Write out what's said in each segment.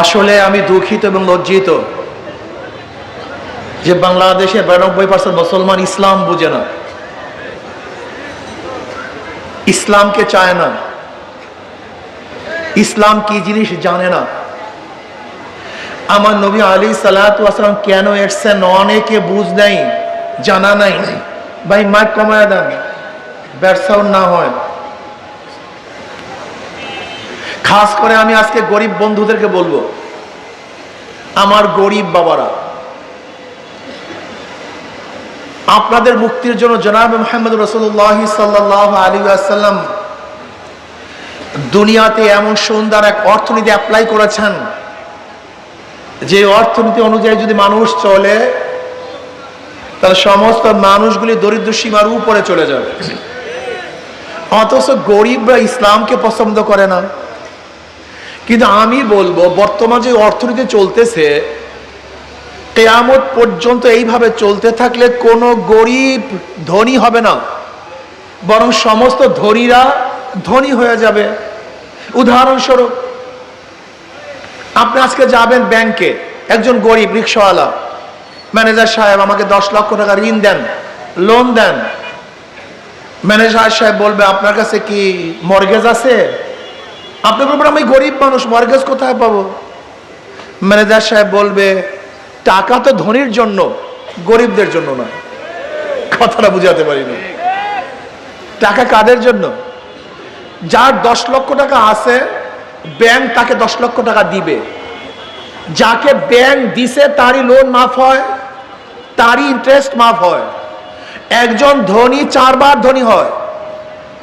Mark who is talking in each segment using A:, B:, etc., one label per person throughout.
A: আসলে আমি দুঃখিত এবং লজ্জিত যে বাংলাদেশে বিরানব্বই পার্সেন্ট মুসলমান ইসলাম বুঝে না। ইসলামকে চায় না। ইসলাম কি জিনিস জানে না। আমার নবী আলী সালাতাম কেন এসছেন অনেকে বুঝ নাই, জানা নাই। ভাই, মাইক কমায় দেন। ব্যবসাও না হয়। খাস করে আমি আজকে গরিব বন্ধুদেরকে বলব, আমার গরিব বাবারা, আপনাদের মুক্তির জন্য জনাব মোহাম্মদ রসুল্লাহ সাল্লাহ আলী আসাল্লাম দুনিয়াতে এমন সুন্দর এক অর্থনীতি অ্যাপ্লাই করেছেন, যে অর্থনীতি অনুযায়ী যদি মানুষ চলে, তাহলে সমস্ত মানুষগুলি দরিদ্র সীমার উপরে চলে যাবে। অথচ গরিবরা ইসলামকে পছন্দ করে না। কিন্তু আমি বলব, বর্তমান যে অর্থনীতি চলতেছে, কেয়ামত পর্যন্ত এইভাবে চলতে থাকলে কোনো গরিব ধনী হবে না। বরং সমস্ত ধনীরা ধনী হয়ে যাবে। উদাহরণস্বরূপ, আপনি আজকে যাবেন ব্যাংকে, একজন গরিব রিক্সাওয়ালা, ম্যানেজার সাহেব আমাকে দশ লক্ষ টাকা ঋণ দেন, লোন দেন। ম্যানেজার সাহেব বলবে, আপনার কাছে কি মর্গেজ আছে? আপনি বলবেন আমি গরিব মানুষ, মর্গেজ কোথায় পাবো? ম্যানেজার সাহেব বলবে, টাকা তো ধনীর জন্য, গরিবদের জন্য না। কথাটা বুঝাতে পারি না টাকা কাদের জন্য? যার দশ লক্ষ টাকা আছে, ব্যাংক তাকে দশ লক্ষ টাকা দিবে। যাকে ব্যাংক দিছে, তারই লোন মাফ হয়, তারই ইন্টারেস্ট মাফ হয়। একজন ধনী, চারবার ধনী হয়।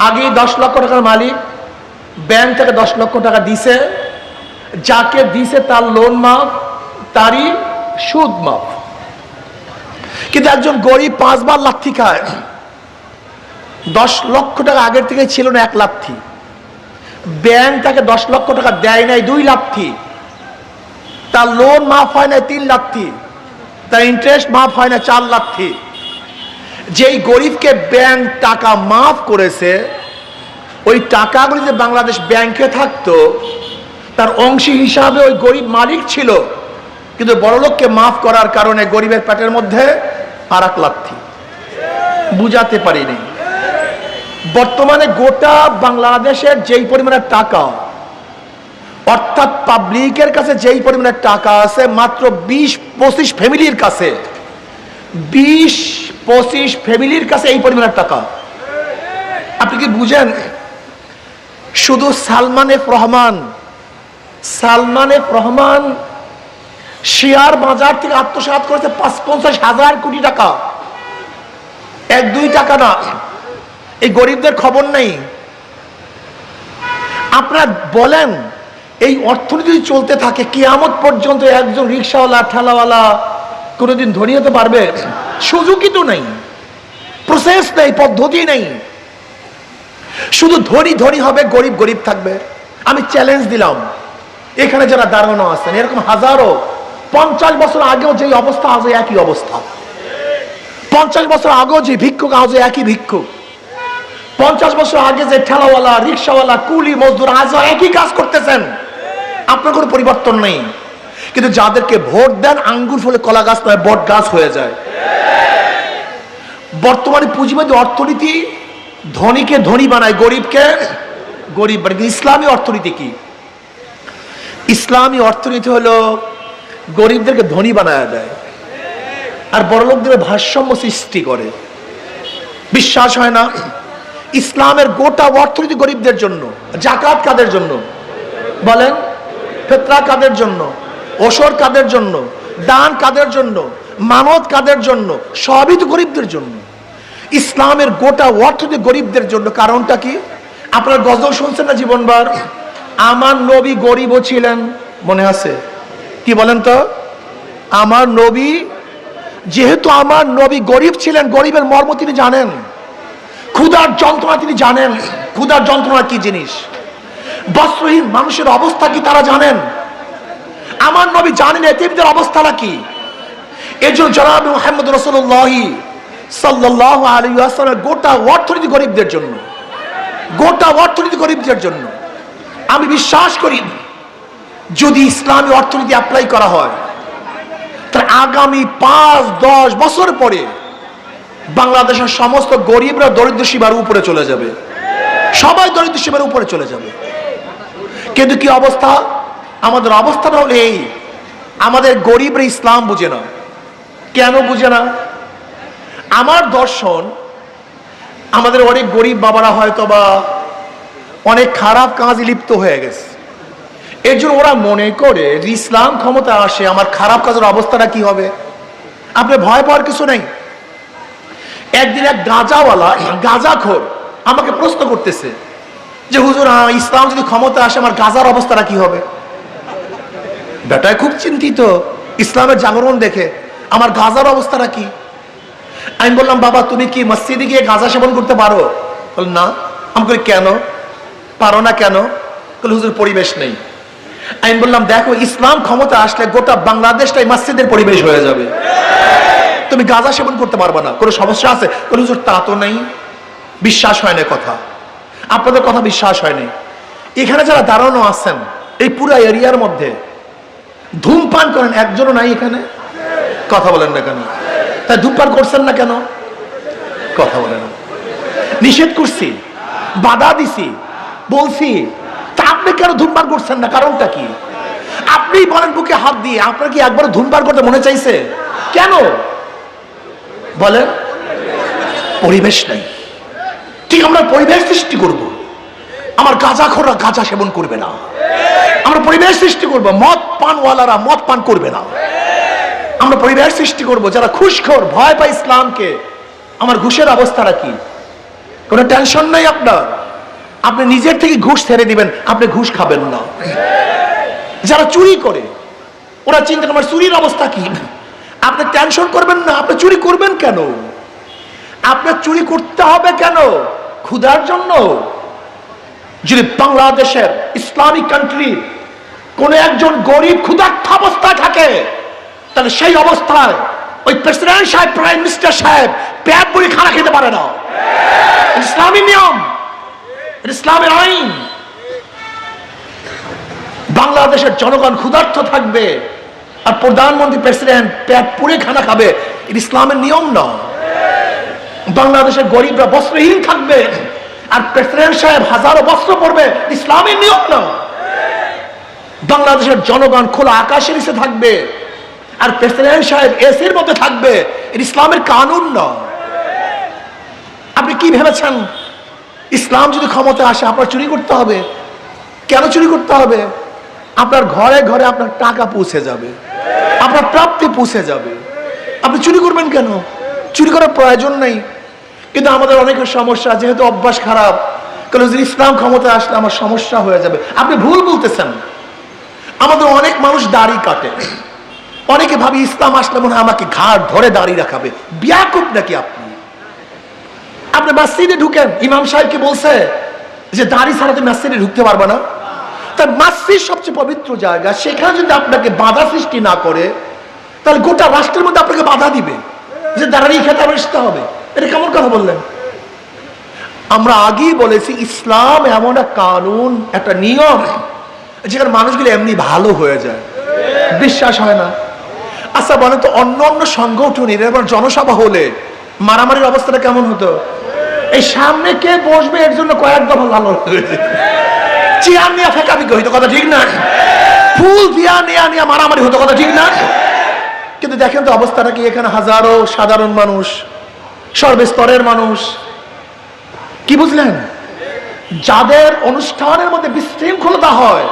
A: আগেই দশ লক্ষ টাকার মালিক ব্যাংক থেকে দশ লক্ষ টাকা দিছে, যাকে দিছে তার লোন মাফ, তারই সুদ মাফ। কিন্তু একজন গরিব পাঁচবার লাথি খায়। দশ লক্ষ টাকা আগের থেকে ছিল না এক লাথি। ব্যাংক তাকে দশ লক্ষ টাকা দেয় নাই, দুই লাথি। তার লোন মাফ হয় না তিন লাথি। তার ইন্টারেস্ট মাফ হয় না চার লাথি। যেই গরিবকে ব্যাংক টাকা মাফ করেছে ওই টাকাগুলি যে বাংলাদেশ ব্যাংকে থাকতো, তার অংশী হিসাবে ওই গরিব মালিক ছিল। কিন্তু বড়লোককে মাফ করার কারণে গরিবের পেটের মধ্যে আরাক লাথি বুঝাতে পারিনি। বর্তমানে গোটা বাংলাদেশের যেই পরিমাণে টাকা, অর্থাৎ পাবলিকের কাছে যেই পরিমাণে টাকা আছে, মাত্র বিশ পঁচিশ ফ্যামিলির কাছে, বিশ পঁচিশ ফ্যামিলির কাছে এই পরিমাণের টাকা। আপনি কি বুঝেন? শুধু Salman F Rahman, Salman F Rahman share বাজার থেকে আত্মসাত করেছে পাঁচ পঞ্চাশ হাজার কোটি টাকা। এক, দুই টাকা না, এই গরিবদের খবর নেই। আপনারা বলেন, এই অর্থনীতি চলতে থাকে, কিয়ামত পর্যন্ত একজন রিক্সাওয়ালা, ঠেলাওয়ালা কোনোদিন ধনী হতে পারবে? সুযোগই তো নেই। প্রসেস নেই, পদ্ধতি নেই। শুধু ধনী ধনী হবে, গরিব গরিব থাকবে। আমি চ্যালেঞ্জ দিলাম। এখানে যারা দাঁড়ানো আছেন, এরকম হাজারো, পঞ্চাশ বছর আগেও যে অবস্থা আছে একই অবস্থা। পঞ্চাশ বছর আগেও যে ভিক্ষুক, আজও একই ভিক্ষুক। পঞ্চাশ বছর আগে যে ঠেলাওয়ালা, রিক্সাওয়ালা, কুলি, মজদুর, আজও একই কাজ করতেছেন। আপনার কোনো পরিবর্তন নেই। কিন্তু যাদেরকে ভোট দেন, আঙ্গুর ফলে কলা গাছ নয় বট গাছ হয়ে যায়। বর্তমানে পুঁজিবাদী অর্থনীতি ধনীকে ধনী বানায়, গরিবকে গরিব বানায় ইসলামী অর্থনীতি কি? ইসলামী অর্থনীতি হলো গরিবদেরকে ধনী বানায় দেয়, আর বড় লোকদের ভারসাম্য সৃষ্টি করে। বিশ্বাস হয় না? ইসলামের গোটা অর্থনীতি গরিবদের জন্য। জাকাত কাদের জন্য? বলেন, ফেতরা কাদের জন্য? ওসর কাদের জন্য? দান কাদের জন্য? মানত কাদের জন্য? সবই তো গরিবদের জন্য। ইসলামের গোটা অর্থনীতি গরিবদের জন্য। কারণটা কি? আপনার গজল শুনছেন না জীবনবার আমার নবী গরিবও ছিলেন, মনে আছে? কি বলেন তো? আমার নবী, যেহেতু আমার নবী গরিব ছিলেন, গরিবের মর্ম তিনি জানেন। ক্ষুধার যন্ত্রণা তিনি জানেন। ক্ষুধার যন্ত্রণা কি জিনিস? বস্ত্রহীন মানুষের অবস্থা কি তারা জানেন? আমার নবী জানেন এতিমদের অবস্থাটা কি? এজন্য জন্য জনাব মোহাম্মদ রসুল্লাহ গোটা অর্থনীতি গরিবদের জন্য। গোটা অর্থনীতি গরিবদের জন্য। আমি বিশ্বাস করি, যদি ইসলামী অর্থনীতি অ্যাপ্লাই করা হয়, তাহলে আগামী পাঁচ, দশ বছর পরে বাংলাদেশের সমস্ত গরিবরা দরিদ্র সীমার উপরে চলে যাবে। সবাই দরিদ্র সীমার উপরে চলে যাবে। কিন্তু কি অবস্থা? আমাদের অবস্থাটা হলো এই আমাদের গরিবরা ইসলাম বুঝে না। কেন বুঝে না? আমার দর্শন, আমাদের অনেক গরিব বাবারা হয়তো বা অনেক খারাপ কাজে লিপ্ত হয়ে গেছে। এর জন্য ওরা মনে করে ইসলাম ক্ষমতা আসে, আমার খারাপ কাজের অবস্থাটা কি হবে? আপনি ভয় পাওয়ার কিছু নেই? একদিন এক গাঁজাওয়ালা গাঁজাখোর আমাকে প্রশ্ন করতেছে যে, হুজুর ইসলাম যদি ক্ষমতা আসে, আমার গাজার অবস্থাটা কি হবে? বেটায় খুব চিন্তিত। ইসলামের জাগরণ দেখে, আমার গাজার অবস্থাটা কি? আমি বললাম, বাবা, তুমি কি মসজিদে গিয়ে গাঁজা সেবন করতে পারো? বল না। আমি বলি কেন? পারো না কেন? হুজুর, পরিবেশ নেই। আমি বললাম, দেখো, ইসলাম ক্ষমতা আসলে গোটা বাংলাদেশটাই মসজিদের পরিবেশ হয়ে যাবে। তুমি গাঁজা সেবন করতে পারবে না, কোনো সমস্যা আছে? হুজুর, তা তো নেই। বিশ্বাস হয় না কথা। আপনাদের কথা বিশ্বাস হয়নি এখানে যারা দাঁড়ানো আছেন, এই পুরো এরিয়ার মধ্যে ধূমপান করেন একজনও নাই এখানে? কথা বলেন না কেন? তাই ধূমপান করছেন না কেন? কথা বলেন। নিষেধ করছি, বাধা দিছি, বলছি, তা আপনি কেন ধূমপান করছেন না? কারণটা কি? আপনি বলেন বুকে হাত দিয়ে, আপনার কি একবার ধূমপান করতে মনে চাইছে? কেন? বলেন, পরিবেশ নাই। ঠিক আমরা পরিবেশ সৃষ্টি করব। আমার গাঁজা খোররা গাঁজা সেবন করবে না। আমরা পরিবেশ সৃষ্টি করব। মদ পানওয়ালারা মদ পান করবে না। আমরা পরিবেশ সৃষ্টি করব, যারা খুশখোর ভয় পায় ইসলামকে। আমার ঘুষের অবস্থাটা কি? কোনো টেনশন নাই আপনার? আপনি নিজের থেকে ঘুষ ছেড়ে দিবেন, আপনি ঘুষ খাবেন না। যারা চুরি করে, ওরা চিন্তা আমার চুরির অবস্থা কি? আপনি টেনশন করবেন না, আপনি চুরি করবেন কেন? আপনার চুরি করতে হবে কেন? ক্ষুধার জন্য? যদি বাংলাদেশের ইসলামিক কান্ট্রি কোন একজন গরিব ক্ষুধার্থ অবস্থায় থাকে তাহলে সেই অবস্থায় ওই প্রেসিডেন্ট সাহেব, প্রাইম মিনিস্টার সাহেব পেট বড়ি খানা খেতে পারে না। ইসলামী নিয়ম ইসলামের আইন। বাংলাদেশের জনগণ ক্ষুধার্থ থাকবে আর প্রধানমন্ত্রী, প্রেসিডেন্ট পেট পুড়ে খানা খাবে। ইসলামের নিয়ম না। বাংলাদেশের গরিবরা বস্ত্রহীন থাকবে আর প্রেসিডেন্ট সাহেব হাজারো বস্ত্র পড়বে ইসলামের নিয়ম না। বাংলাদেশের জনগণ খোলা আকাশের নিচে থাকবে। আর প্রেসিডেন্ট সাহেব এসির মধ্যে থাকবে, এটা ইসলামের কানুন নয়। আপনি কি ভেবেছেন? ইসলাম যদি ক্ষমতা আসে, আপনার চুরি করতে হবে। কেন চুরি করতে হবে? আপনার ঘরে ঘরে আপনার টাকা পৌঁছে যাবে। আপনার প্রাপ্তি পৌঁছে যাবে। আপনি চুরি করবেন কেন? চুরি করার প্রয়োজন নেই। কিন্তু আমাদের অনেকের সমস্যা, যেহেতু অভ্যাস খারাপ কারণ যদি ইসলাম ক্ষমতা আসলে আমার সমস্যা হয়ে যাবে? আপনি ভুল বলতেছেন। আমাদের অনেক মানুষ দাড়ি কাটে। অনেকে ভাবি ইসলাম আসলে মনে আমাকে ঘাট ধরে দাড়ি রাখাবে। বিয়াকুব নাকি আপনি? আপনি মসজিদে ঢুকেন, ইমাম সাহেবকে বলছে যে দাড়ি ছাড়া তুমি ঢুকতে পারবে না। তার সবচেয়ে পবিত্র জায়গা, সেখানে যদি আপনাকে বাধা সৃষ্টি না করে, তাহলে গোটা রাষ্ট্রের মধ্যে আপনাকে বাধা দিবে যে দাঁড়িয়ে খেতে আসতে হবে। এটা কেমন কথা বললেন? আমরা আগেই বলেছি, ইসলাম এমন একটা কানুন, একটা নিয়ম, যেখানে মানুষগুলো এমনি ভালো হয়ে যায়। বিশ্বাস হয় না। আচ্ছা বলেন তো, অন্য অন্য সংগঠনের এবার জনসভা হলে মারামারির অবস্থাটা কেমন হতো? এই সামনে কে বসবে, এর জন্য কয়েক দফা হয়েছে চেয়ার নিয়ে ফেকাবি হইতো, কথা ঠিক না? ফুল দিয়া নেয়া নিয়ে মারামারি হতো, কথা ঠিক না? কিন্তু দেখেন তো অবস্থাটা কি, এখানে হাজারো সাধারণ মানুষ, সর্বস্তরের মানুষ। কি বুঝলেন? যাদের অনুষ্ঠানের মধ্যে বিশৃঙ্খলতা হয়,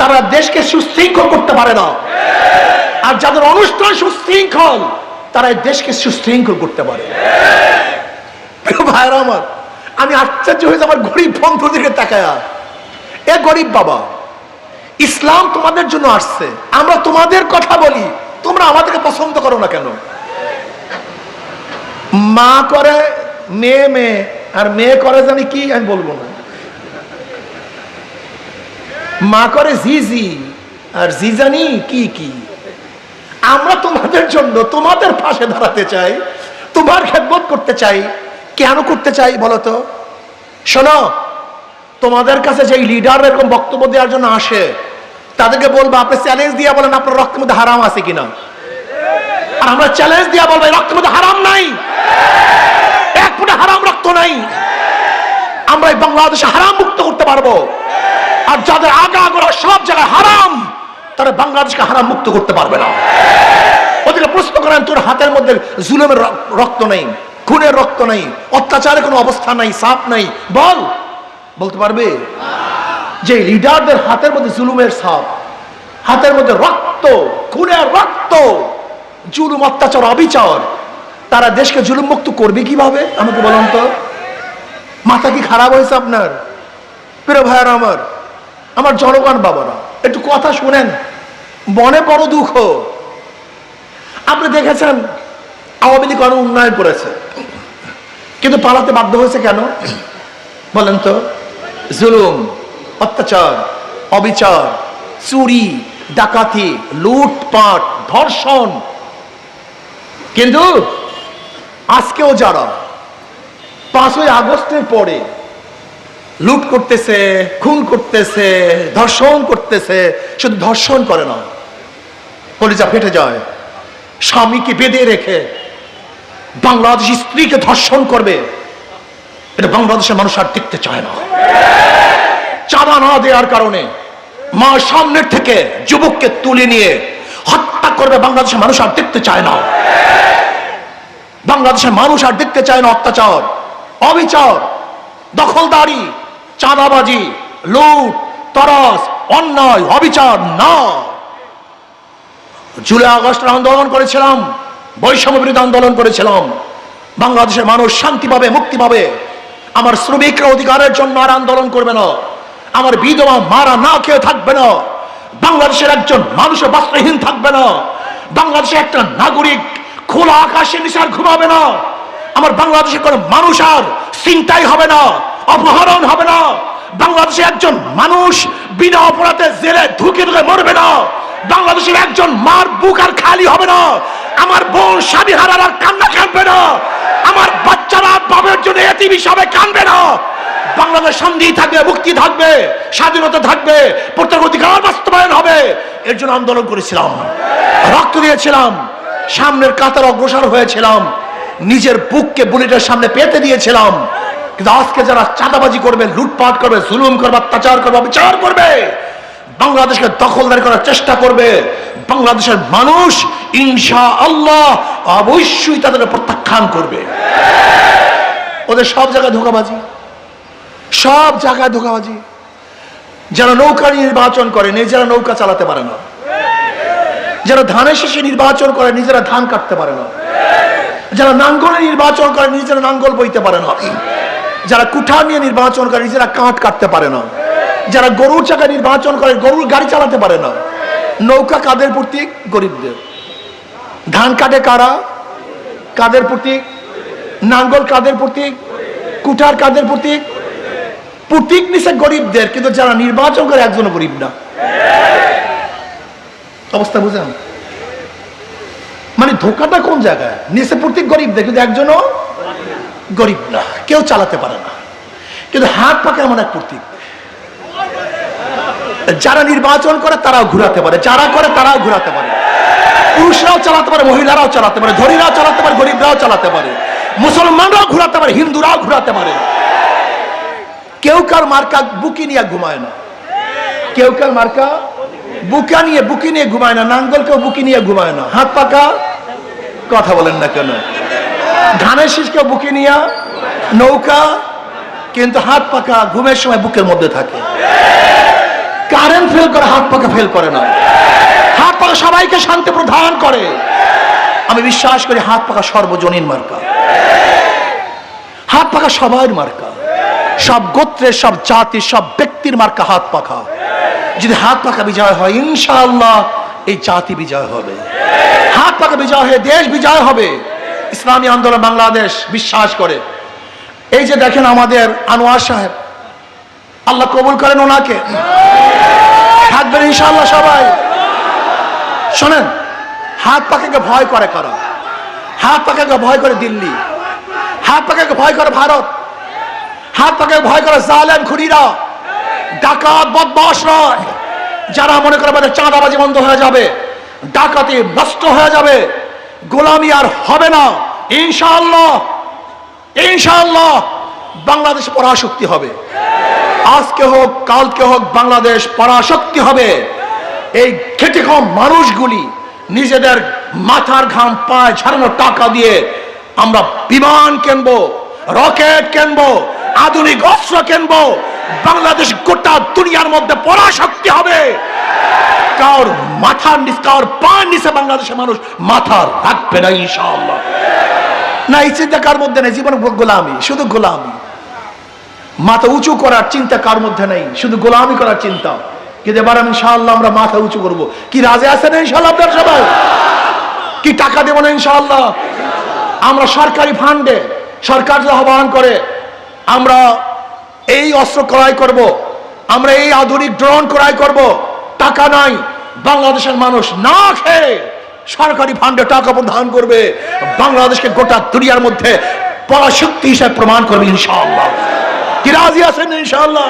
A: তারা দেশকে সুশৃঙ্খল করতে পারে না। আর যাদের অনুষ্ঠান সুশৃঙ্খল, তারা দেশকে সুশৃঙ্খল করতে পারে। ভাইরা আমার, আমি আশ্চর্য হয়েছে আমার গরিব বন্ধু দিকে তাকায়া। এ গরিব বাবা, ইসলাম তোমাদের জন্য আসছে। আমরা তোমাদের কথা বলি, তোমরা আমাদেরকে পছন্দ করো না কেন? মা করে, মেয়ে মেয়ে, আর মেয়ে করে জানি কি, আমি বলব না। মা করে জি জি, আর জি জানি কি কি? আমরা তোমাদের জন্য তোমাদের পাশে দাঁড়াতে চাই, তোমার খেদমত করতে চাই। কেন করতে চাই বলো তো? শোনো, তোমাদের কাছে যে লিডার এরকম বক্তব্য দেওয়ার জন্য আসে, তাদেরকে বলব, আপনি চ্যালেঞ্জ দিয়ে বলেন আপনার রক্তের মধ্যে হারাম আছে কিনা। আর আমরা চ্যালেঞ্জ দিয়ে বলব রক্তের মধ্যে হারাম নাই। এক ফুটে হারাম রক্ত নাই। আমরা এই বাংলাদেশে হারাম মুক্ত করতে পারব। আর যাদের আগা আগরা সব জায়গায় হারাম। তারা বাংলাদেশকে হারাম মুক্ত করতে পারবে না। ওদেরকে প্রশ্ন করেন, তোর হাতের মধ্যে জুলুমের রক্ত নেই, খুনের রক্ত নেই অত্যাচারের কোনো অবস্থা নাই, সাপ নাই, বল। বলতে পারবে? যে লিডারদের হাতের মধ্যে জুলুমের সাপ, হাতের মধ্যে রক্ত, খুনের রক্ত, জুলুম, অত্যাচার, অবিচার, তারা দেশকে জুলুম মুক্ত করবে কীভাবে? আমাকে বলুন তো। মাথা কি খারাপ হয়েছে আপনার? প্রিয় ভাইয়ার আমার আমার জনগণ বাবারা, একটু কথা শুনেন। মনে বড় দুঃখ। আপনি দেখেছেন, আওয়ামী লীগ অনেক উন্নয়ন করেছে। কিন্তু পালাতে বাধ্য হয়েছে কেন? বলেন তো। জুলুম, অত্যাচার, অবিচার, চুরি, ডাকাতি, লুটপাট, ধর্ষণ। কিন্তু আজকেও যারা পাঁচই আগস্টের পরে লুট করতেছে, খুন করতেছে, ধর্ষণ করতেছে, শুধু ধর্ষণ করে না, কলিজা ফেটে যায়। স্বামীকে বেঁধে রেখে বাংলাদেশি স্ত্রীকে ধর্ষণ করবে। এটা বাংলাদেশের মানুষ আর দেখতে চায় না। চাঁদা না দেওয়ার কারণে মা সামনের থেকে যুবককে তুলে নিয়ে হত্যা করবে বাংলাদেশের মানুষ আর দেখতে চায় না। বাংলাদেশের মানুষ আর দেখতে চায় না অত্যাচার, অবিচার, দখলদারি চাঁদাবাজি, লুট, তরস, অন্যায়, অবিচার না জুলাই আগস্টের আন্দোলন করেছিলাম, বৈষম্য বিরোধী আন্দোলন করেছিলাম। বাংলাদেশের মানুষ শান্তি পাবে, মুক্তি পাবে। আমার শ্রমিকরা অধিকারের জন্য আর আন্দোলন করবে না। আমার বিধবা মারা না খেয়ে থাকবে না। বাংলাদেশের একজন মানুষের বস্ত্রহীন থাকবে না। বাংলাদেশে একটা নাগরিক খোলা আকাশের নিচে আর ঘুমাবে না। আমার বাংলাদেশের কোনো মানুষ আর চিন্তাই হবে না। অপহরণ হবে না। বাংলাদেশে একজন মানুষ বিনা অপরাধে জেলে ঢুকে ঢুকে মরবে না। বাংলাদেশের একজন মার বুক আর খালি হবে না। আমার বোন স্বামী হারার আর কান্না কাঁদবে না। আমার বাচ্চারা বাবার জন্য এতিম হিসাবে কাঁদবে না। বাংলাদেশ শান্তি থাকবে, মুক্তি থাকবে, স্বাধীনতা থাকবে, প্রত্যেক অধিকার বাস্তবায়ন হবে। এর জন্য আন্দোলন করেছিলাম। রক্ত দিয়েছিলাম। সামনের কাতার অগ্রসর হয়েছিলাম। নিজের বুককে বুলেটের সামনে পেতে দিয়েছিলাম। কিন্তু আজকে যারা চাঁদাবাজি করবে, লুটপাট করবে, জুলুম করবে, অত্যাচার করবে বিচার করবে, বাংলাদেশকে দখলদারি করার চেষ্টা করবে, বাংলাদেশের মানুষ ইনশা আল্লাহ অবশ্যই তাদের প্রত্যাখ্যান করবে। ওদের সব জায়গায় ধোকাবাজি, সব জায়গায় ধোকাবাজি। যারা নৌকা নির্বাচন করে, নিজেরা নৌকা চালাতে পারে না। যারা ধানের শেষে নির্বাচন করে, নিজেরা ধান কাটতে পারে না। যারা নাঙ্গলে নির্বাচন করে, নিজেরা নাঙ্গল বইতে পারে না। যারা কুঠার নিয়ে নির্বাচন করে, নিজেরা কাঠ কাটতে পারে না। যারা গরুর চাকা নির্বাচন করে, গরুর গাড়ি চালাতে পারে না। নৌকা কাদের প্রতীক গরিবদের। ধান কাটে কারা? কাদের প্রতীক নাঙ্গল কাদের প্রতীক কুঠার কাদের প্রতীক প্রতীক নিছে গরিবদের, কিন্তু যারা নির্বাচন করে একজন গরিব না। অবস্থা বুঝলাম? মানে ধোকাটা কোন জায়গায়? নিচে প্রতীক গরিবদের, কিন্তু একজনও গরিব না, কেউ চালাতে পারে না। কিন্তু হাত পাকে এমন এক প্রতীক। যারা নির্বাচন করে, তারাও ঘুরাতে পারে। যারা করে, তারাও ঘুরাতে পারে। পুরুষরাও চালাতে পারে, মহিলারাও চালাতে পারে, ধনীরাও চালাতে পারে, গরিবরাও চালাতে পারে, মুসলমানরাও ঘুরাতে পারে, হিন্দুরাও ঘুরাতে পারে। কেউ কার মার্কা বুকি নিয়ে ঘুমায় না। কেউ কার মার্কা বুকা নিয়ে, বুকি নিয়ে ঘুমায় না। নাঙ্গল কেউ বুকি নিয়ে ঘুমায় না। হাত পাকা, কথা বলেন না কেন? ধানের শীষ কেউ বুকি নিয়ে, নৌকা, কিন্তু হাত পাকা ঘুমের সময় বুকের মধ্যে থাকে। কারেন্ট ফেল করে হাত পাকা ফেল করে না। হাত পাকা সবাইকে শান্তি প্রদান করে। আমি বিশ্বাস করি হাত পাকা সর্বজনীন মার্কা। হাত পাকা সবার মার্কা। সব গোত্রের, সব জাতির, সব ব্যক্তির মার্কা হাত পাখা যদি হাত পাকা বিজয় হয়, ইনশাআল্লাহ এই জাতি বিজয় হবে। হাত পাকা বিজয় হয়ে দেশ বিজয় হবে। ইসলামী আন্দোলন বাংলাদেশ বিশ্বাস করে। এই যে দেখেন আমাদের আনোয়ার সাহেব, আল্লাহ কবুল করেন ওনাকে। থাকবেন ইনশাল্লাহ সবাই। শোনেন, হাত পাকাকে ভয় করে কারা? হাত পাকাকে ভয় করে দিল্লি। হাত পাকাকে ভয় করে ভারত। হাত পাকে ভয় করে জালেম খুনিরা। ডাকাত বদমাস নয়। যারা মনে করে চাঁদাবাজি বন্ধ হয়ে যাবে, ডাকাতি নষ্ট হয়ে যাবে। গোলামি আর হবে না। ইনশাআল্লাহ ইনশাআল্লাহ বাংলাদেশ পরাশক্তি হবে। আজকে হোক, কালকে হোক, বাংলাদেশ পরাশক্তি হবে। এই খেটে কম মানুষগুলি নিজেদের মাথার ঘাম, পায় ঝাড়ানো টাকা দিয়ে আমরা বিমান কিনবো, রকেট কিনবো, আধুনিক অস্ত্র কিনবো। বাংলাদেশ গোটা দুনিয়ার মধ্যে পরাশক্তি হবে। মাথার নিচ, কার পায়ের নিচে বাংলাদেশের মানুষ মাথা রাখবে না, ইনশাআল্লাহ। না, এই চিন্তা কার মধ্যে নেই? জীবন গোলামি, শুধু গোলামি। মাথা উঁচু করার চিন্তা কার মধ্যে নেই? শুধু গোলামি করার চিন্তা। কিন্তু এবার আমি ইনশাআল্লাহ আমরা মাথা উঁচু করব। কি রাজে আছেন ইনশাআল্লাহ আপনার সবাই? কি টাকা দেবো না, ইনশাআল্লাহ? আমরা সরকারি ফান্ডে সরকার যে আহ্বান করে, আমরা এই অস্ত্র ক্রয় করব, আমরা এই আধুনিক ড্রোন ক্রয় করব, টাকা নাই। বাংলাদেশের মানুষ না খেয়ে সরকারি ফান্ডে টাকা প্রদান করবে, বাংলাদেশকে গোটা দুনিয়ার মধ্যে পরাশক্তি হিসেবে প্রমাণ করবে ইনশাআল্লাহ। কি রাজি আছেন ইনশাআল্লাহ?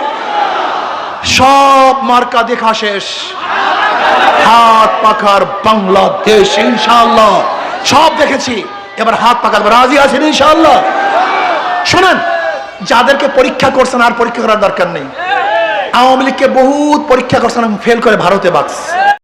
A: সব মার্কা দেখা শেষ। হাত পাখার বাংলাদেশ ইনশাআল্লাহ। সব দেখেছি, এবার হাত পাকার রাজি আছেন ইনশাআল্লাহ? শোনেন, যাদেরকে পরীক্ষা করছেন আর পরীক্ষা করার দরকার নেই। আওয়ামী লীগকে বহুত পরীক্ষা করছেন ফেল করে ভারতে বাক্স।